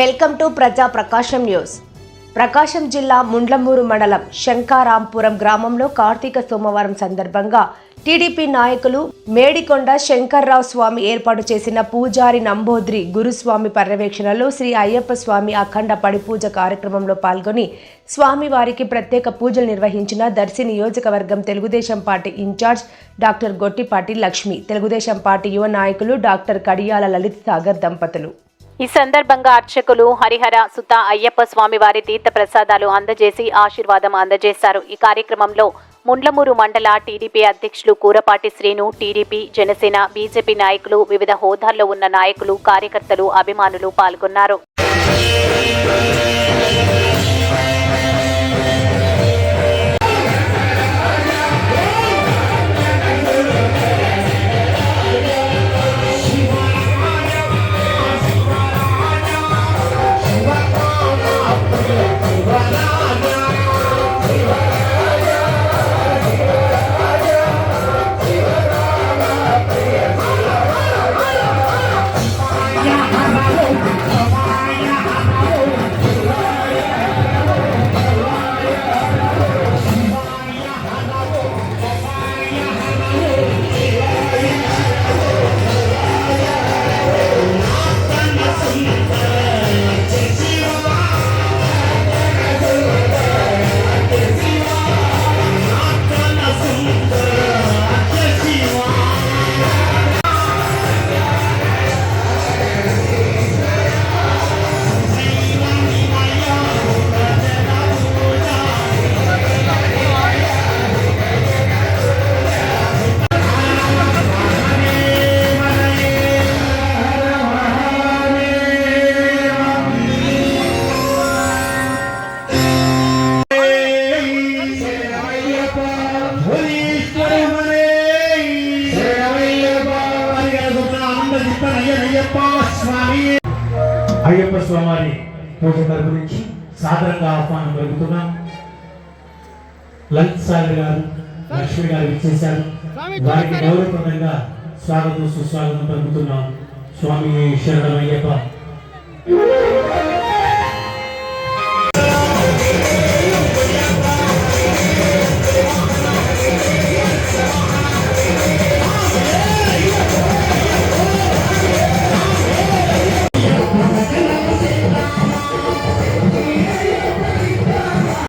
Welcome to ప్రజా ప్రకాశం news. ప్రకాశం జిల్లా ముండ్లమూరు మండలం శంకారాంపురం గ్రామంలో కార్తీక సోమవారం సందర్భంగా టీడీపీ నాయకులు మేడికొండ శంకర్రావు స్వామి ఏర్పాటు చేసిన పూజారి నంబోద్రి గురుస్వామి పర్యవేక్షణలో శ్రీ అయ్యప్ప స్వామి అఖండ పడిపూజ కార్యక్రమంలో పాల్గొని స్వామివారికి ప్రత్యేక పూజలు నిర్వహించిన దర్శి నియోజకవర్గం Telugu Desam party incharge doctor Gottipati Lakshmi Telugu Desam party యువ నాయకులు డాక్టర్ కడియాల లలిత్ సాగర్ దంపతులు. ఈ సందర్భంగా అర్చకులు హరిహర సుత అయ్యప్ప స్వామి వారి తీర్థ ప్రసాదాలు అందజేసి ఆశీర్వాదం అందజేశారు. ఈ కార్యక్రమంలో ముండ్లమూరు మండల టీడీపీ అధ్యక్షులు కూరపాటి శ్రీను టీడీపీ జనసేన బీజేపీ నాయకులు వివిధ హోదాల్లో ఉన్న నాయకులు కార్యకర్తలు అభిమానులు పాల్గొన్నారు. అయ్యప్ప స్వామి పూజ తరపు నుంచి సాదరంగా ఆహ్వానం కలుగుతున్నాం. లలిత్ సాగర్ గారు లక్ష్మి గారు ఇచ్చేశారు. వారికి గౌరవప్రదంగా స్వాగతం సుస్వాగతం పలుకుతున్నాం. స్వామి శరణం అయ్యప్ప.